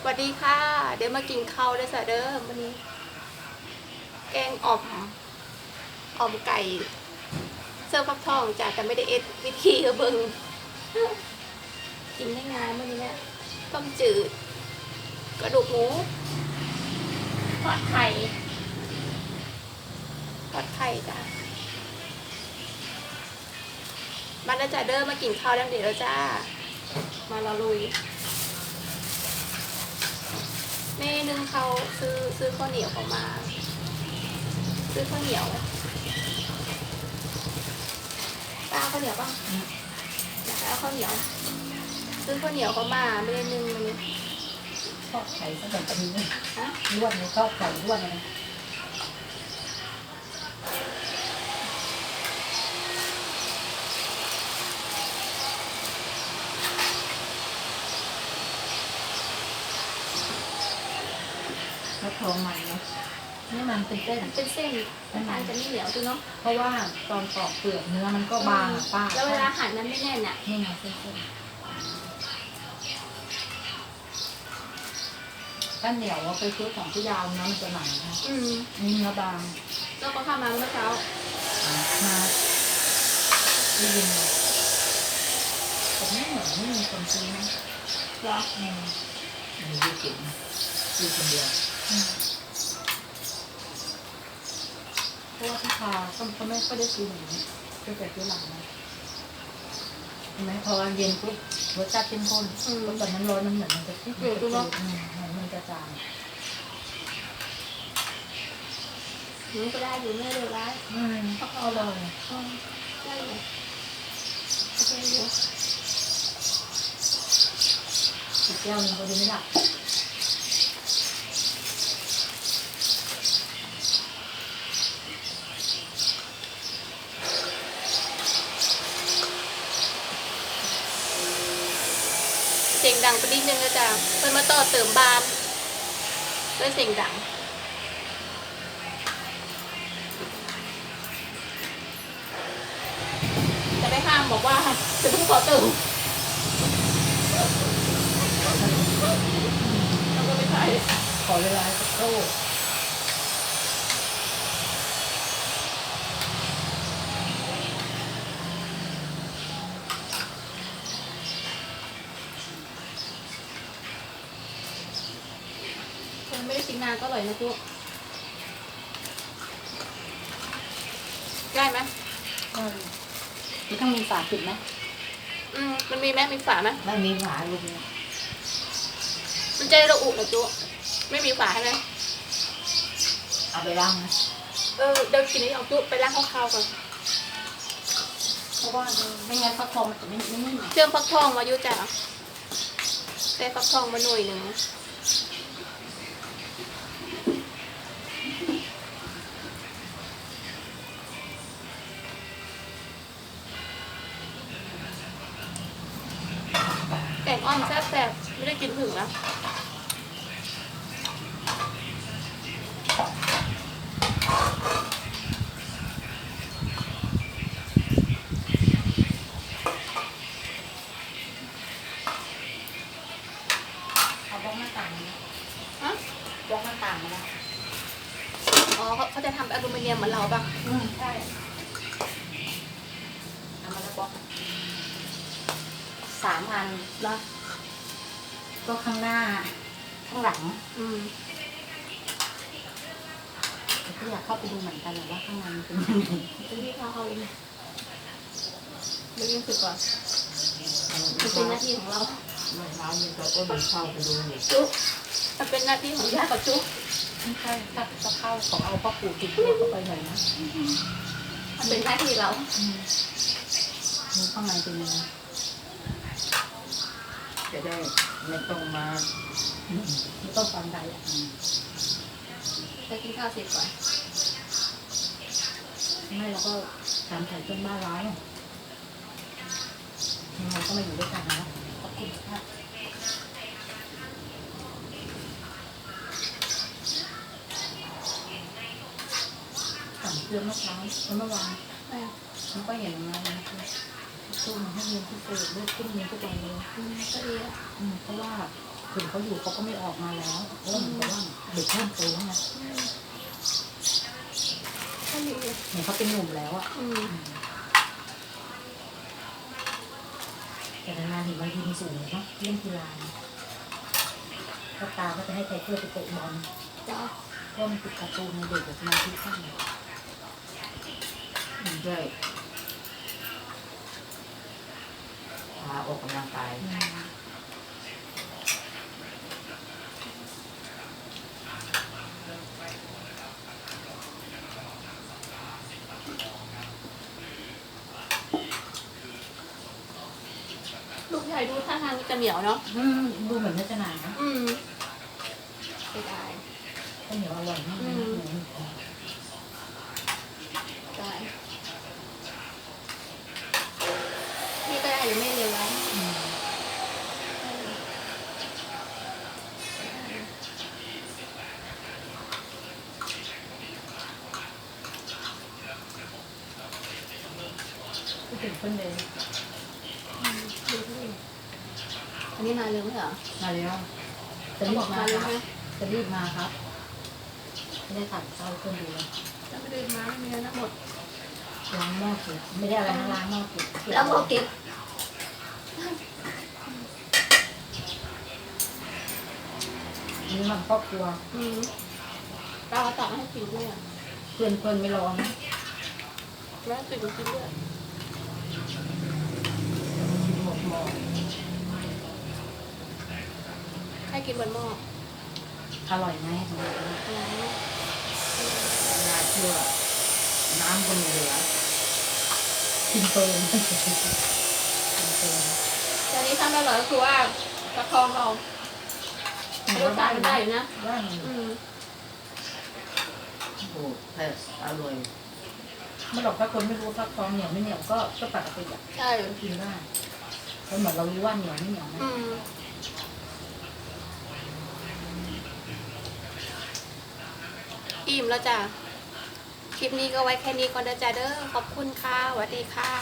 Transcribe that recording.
สวัสดีค่ะ เดี๋ยวมากินข้าวด้วยจ้ะเด้อวันนี้ แกงอ่อมอ่อมไก่ เสื้อฟักทองจ้ะแต่ไม่ได้เอ็ดวิธีกระเบิงกินได้ง่ายมื่อนี้เนี่ยต้มจืด กระดูกหมูทอดไข่ทอดไข่จ้ะมาแล้วจ้ะเด้อมากินข้าวแล้วเดี๋ยวแล้วจ้า มาเราลุย แม่นึงเขาซื้อซื้อข้าวเหนียวเขามา ซื้อข้าวเหนียวป้าข้าวเหนียวป่ะอยากได้เอาข้าวเหนียว ซื้อข้าวเหนียวเขามาไม่ได้นึ่งมันชอบไข่ตั้งแต่ปีนี้ฮะร่วนชอบไข่ร่วนเลยแล้วทองใหม่เนาะนี่มันเป็นเส้น เป็นเส้นมันทานจะไม่เหนียวดูเนาะเพราะว่าตอนปอกเปลือกเนื้อมันก็บางอะป้าแล้วเวลาหั่นมันไม่แน่นอะนี่ไงเส้นๆถ้าเหนียวเอาไปซื้อของที่ยาวเนื้อมันจะหนานะอืมนี่เนื้อบางแล้วก็เข้ามาเมื่อเช้ามาได้ยินเลยแต่ไม่เหมือนไม่มีคนซื้อนะเหรออืมมียี่สิบซื้อคนเดียวอืม เพราะว่าที่พาก็ก็ไม่ค่อยได้ซื้อหนูก็แต่ซื้อหลังนะเห็นไหมพอเย็นปุ๊บรสชาติเข้มข้นอืมเพราะตอนนั้นร้อนมันเหมือนมันจะที่เออดูเนอะอืมเหมือนมันจะจางหืมก็ได้อยู่ไม่เลวร้ายอืมเอาเลยได้อยู่โอเคอยู่อีกแก้วหนึงก็ดีไม่หลั ยงดังไปนิดนึงนะจ๊ะเพิ่นมาต่อเติมบานด้วยเสียงดังจะได้ห้ามบอกว่าจะต้องขอเติมเราก็ไม่ใช่ขอเวลาสักครู่ ไม่ได้กินนานก็อร่อยนะทุกได้ไหมจะต้องมีฝาปิดไหมอืมมันมีไหมมีฝาไหมไม่มีฝาลูกเนี่ยมันจะได้ระอุนะจุไม่มีฝาใช่ไหมเอาไปล้างนะเออเดี๋ยวกินนี้เอาจุไปล้างข้าวๆก่อนเพราะว่าไม่งั้นฟักทองมันจะไม่ไม่นิ่มเชื่อมฟักทองมาอยู่จ้ะได้ฟักทองมาหน่วยหนึ่ง แซ่ไม่ได้กินถึงนะเอาบล็อกหน้าต่างมาฮะบล็อกหน้าต่างมาแล้วอ๋อเขาเขาจะทำอลูมิเนียมเหมือนเราปะอืมใช่เอามาแล้วบล็อกสามอันละ ก็ข้างหน้า ข้างหลังอืมแต่ก็อยากเข้าไปดูเหมือนกันแหละว่าข้างในมันเป็นยังไงเป็นที่เขาเขาเองเดี๋ยวยังสึกก่อนมันเป็นหน้าที่ของเราเมื่อเช้ามีตัวก็มีเข้าไปดูอยู่จุ๊มันเป็นหน้าที่ของย่ากับจุ๊ไม่ใช่ถ้าจะเข้าของเอาพ่อปู่ติดตัวเข้าไปหน่อยนะมันเป็นหน้าที่เราอืมดูข้างในเป็นยังไง จะได้ไม่ต้องมาไม่ต้องฟันใดอะไปกินข้าวเสร็จก่อนไม่เราก็ทำใส่ต้นบ้านร้ายยังไงก็มาอยู่ด้วยกันนะขอบคุณค่ะสั่งเกลือมะพร้าวเมื่อวานไม่ก็เห็นงานนะตู้มันให้เรียนพิเศษเลือกขึ้นเรียนทุกวันเลยก็ดีแล้วอืมเพราะว่าคนเขาอยู่เขาก็ไม่ออกมาแล้วเพราะว่าเหมือนกับว่าเด็กเริ่มโตแล้วไงก็มีเหมือนเขาเป็นหนุ่มแล้วอะอืมแต่นานๆเห็นวันยิงสูงเนาะเล่นกีฬาก็ตาก็จะให้ไทเกอร์ไปเตะบอลจ้าเพราะมันติดการ์ตูนในเด็กกับสมาธิสั้นมันด้วย พาออกกำลังกายลูกใหญ่ดูท่าทางจะเหนียวเนาะอืมดูเหมือนเนื้อจะหนานะอืมเสียดายข้าวเหนียวอร่อยมากอืนะมเหนียวหนึบ ได้นี่ก็ได้หรือไม่เร็วแล้ว อืม พูดถึงคนเลยอันนี้มาเร็วไหมเหรอมาแล้วจะเขารีบอบกมามาคเร็วรับไหมจะรีบมาครับไม่ได้สั่งข้าวให้คนดูเลยจะไม่ได้มาไม่มีแล้วนะหมดล้างหม้อเก็บไม่ได้อะไรนะล้างหม้อเก็บแล้วโมเก็บนี่มันครอบครัวอืมเราเอาตักมาให้กินด้วยอะเพื่อนเพื่อนไม่ร้องนะแล้วกินกินด้วยกิน หมดหม้อให้กินบนหม้ออร่อยไหมสำหรับเราอ๋อน่าเชื่อน้ำก็ไม่เหลือกินเปินกินเปินแต่อันนี้ทำอร่อยก็คือว่าประคองเรารสชาติมันได้อยู่นะว่าอืมโอ้แซ่บอร่อยไม่หรอกถ้าคนไม่รู้ฟักทองเหนียวไม่เหนียวก็ก็ปกติอะใช่กินได้ มันเหมือนเรารู้ว่าเหนียวไม่เหนียวนะอืมอิ่มแล้วจ้ะ คลิปนี้ก็ไว้แค่นี้ก่อนนะจ้ะเด้อ ขอบคุณค่ะสวัสดีค่ะ